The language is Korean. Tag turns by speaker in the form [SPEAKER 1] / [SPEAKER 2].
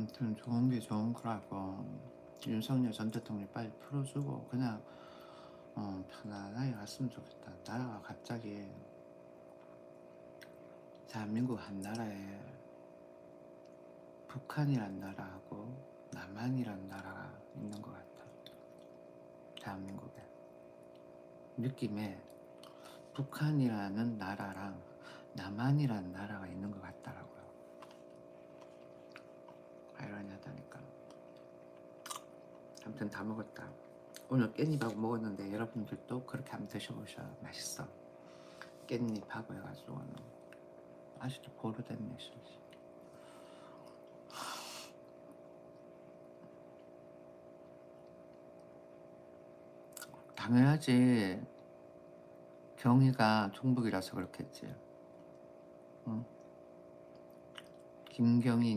[SPEAKER 1] 아무튼 좋은 게 좋은 거라고 윤석열 전 대통령이 빨리 풀어주고 그냥 어, 편안하게 갔으면 좋겠다. 나라가 갑자기 대한민국 한 나라에 북한이란 나라하고 남한이란 나라가 있는 것 같아. 대한민국에 느낌에 북한이라는 나라랑 남한이라는 나라가 있는 것 같더라고요. 아이러니하다니까. 아무튼 다 먹었다. 오늘 깻잎하고 먹었는데 여러분들도 그렇게 한번 드셔보셔. 맛있어. 깻잎하고 해가지고는 아직도 보르됐네. 씨. 당연하지. 경희가 종북이라서 그렇겠지. 응? 김경희